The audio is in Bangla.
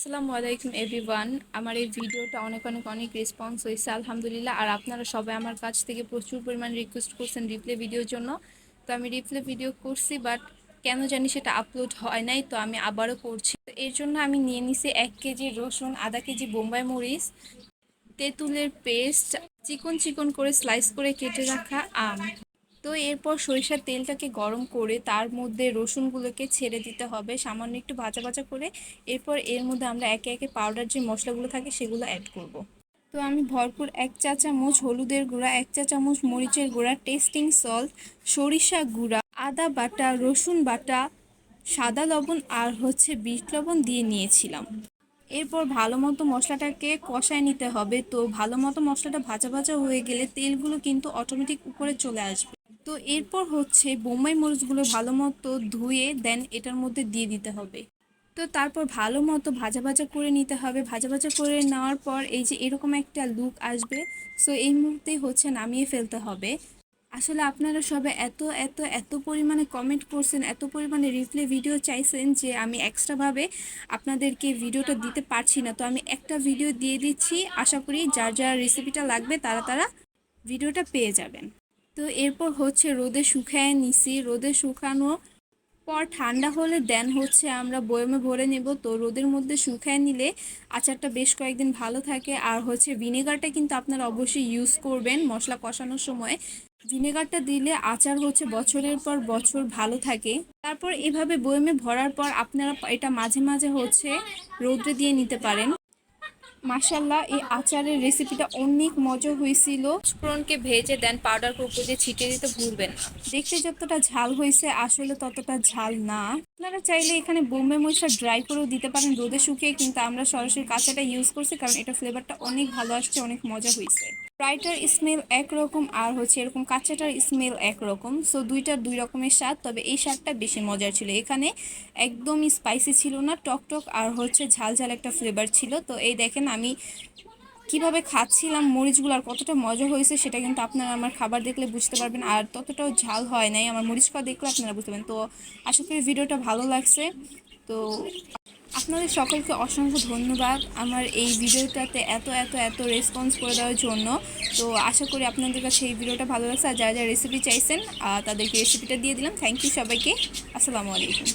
আসসালামু আলাইকুম এভরিওয়ান আমার এই ভিডিওটা অনেক অনেক অনেক রেসপন্স হয়েছে, আলহামদুলিল্লাহ। আর আপনারা সবাই আমার কাছ থেকে প্রচুর পরিমাণ রিকোয়েস্ট করছেন রিপ্লে ভিডিওর জন্য। তো আমি রিপ্লে ভিডিও করছি বাট কেন জানি সেটা আপলোড হয় নাই, তো আমি আবারও করছি। এর জন্য আমি নিয়ে নিছি এক কেজি রসুন, আধা কেজি বোম্বাই মরিচ, তেঁতুলের পেস্ট চিকন চিকন করে স্লাইস করে কেটে রাখা আম। তো এরপর সরিষার তেলটাকে গরম করে তার মধ্যে রসুনগুলোকে ছেড়ে দিতে হবে সামান্য একটু ভাজা ভাজা করে এরপর এর মধ্যে আমরা একে একে পাউডার যে মশলাগুলো থাকে সেগুলো অ্যাড করব। তো আমি ভরপুর এক চা চামচ হলুদের গুঁড়া, এক চা চামচ মরিচের গুঁড়া টেস্টিং সল্ট সরিষা গুঁড়া, আদা বাটা, রসুন বাটা, সাদা লবণ আর হচ্ছে বিট লবণ দিয়ে নিয়েছিলাম এরপর ভালো মতো মশলাটাকে কষায় নিতে হবে। তো ভালো মতো মশলাটা ভাজা ভাজা হয়ে গেলে তেলগুলো কিন্তু অটোমেটিক উপরে চলে আসবে। তো এরপর হচ্ছে বোম্বাই মরিচগুলো ভালো মতো ধুয়ে দেন এটার মধ্যে দিয়ে দিতে হবে। তো তারপর ভালো মতো ভাজা ভাজা করে নিতে হবে। ভাজা ভাজা করে নেওয়ার পর এই যে এরকম একটা লুক আসবে। সো এই মুহূর্তেই হচ্ছে নামিয়ে ফেলতে হবে। আসলে আপনারা সবে এত এত এত পরিমাণে কমেন্ট করছেন, এত পরিমাণে রিপ্লে ভিডিও চাইছেন যে আমি এক্সট্রাভাবে আপনাদেরকে ভিডিওটা দিতে পারছি না। তো আমি একটা ভিডিও দিয়ে দিচ্ছি। আশা করি যার যার রেসিপিটা লাগবে তারা তারা ভিডিওটা পেয়ে যাবেন। তো এরপর হচ্ছে রোদে শুকায় নিছি। রোদে শুকানো পর ঠান্ডা হলে দেন হচ্ছে আমরা বয়মে ভরে নেব। তো রোদের মধ্যে শুকায় নিলে আচারটা বেশ কয়েকদিন ভালো থাকে। আর হচ্ছে ভিনেগারটা কিন্তু আপনারা অবশ্যই ইউজ করবেন মশলা কষানোর সময়। ভিনেগারটা দিলে আচার হচ্ছে বছরের পর বছর ভালো থাকে। তারপর এভাবে বয়মে ভরার পর আপনারা এটা মাঝে মাঝে হচ্ছে রোদ্রে দিয়ে নিতে পারেন। মাসাল্লাহ এই আচারের রেসিপিটা অনেক মজা হয়েছিল। স্প্রনকে ভেজে দেন পাউডার কুকুর দিয়ে ছিটিয়ে দিতে ভুলবেন না। দেখতে যতটা ঝাল হয়েছে আসলে ততটা ঝাল না। আপনারা চাইলে এখানে বোম্বে মশলা ড্রাই করেও দিতে পারেন রোদে শুকিয়ে কিন্তু আমরা সরাসরি কাঁচাটা ইউজ করছি কারণ এটা ফ্লেভারটা অনেক ভালো আসছে অনেক মজা হয়েছে। ফ্রাইটার স্মেল একরকম, আর হচ্ছে এরকম কাঁচাটার স্মেল একরকম। সো দুইটার দুই রকমের স্বাদ, তবে এই স্বাদটা বেশি মজার ছিল। এখানে একদমই স্পাইসি ছিল না, টক টক, আর হচ্ছে ঝাল ঝাল একটা ফ্লেভার ছিল। তো এই দেখেন আমি কীভাবে খাচ্ছিলাম, মরিচগুলো আর কতটা মজা হয়েছে, সেটা কিন্তু আপনারা আমার খাবার দেখলে বুঝতে পারবেন। আর ততটাও ঝাল হয় নাই, আমার মরিচ খাওয়া দেখলে আপনারা বুঝতে পারবেন। তো আশা করি ভিডিওটা ভালো লাগছে। তো আপনাদের সকলকে অসংখ্য ধন্যবাদ আমার এই ভিডিওটাতে এত এত এত রেসপন্স করে দেওয়ার জন্য। তো আশা করি আপনাদের কাছে এই ভিডিওটা ভালো লাগছে। আর যারা যারা রেসিপি চাইছেন তাদেরকে রেসিপিটা দিয়ে দিলাম। থ্যাংক ইউ সবাইকে। আসসালামু আলাইকুম।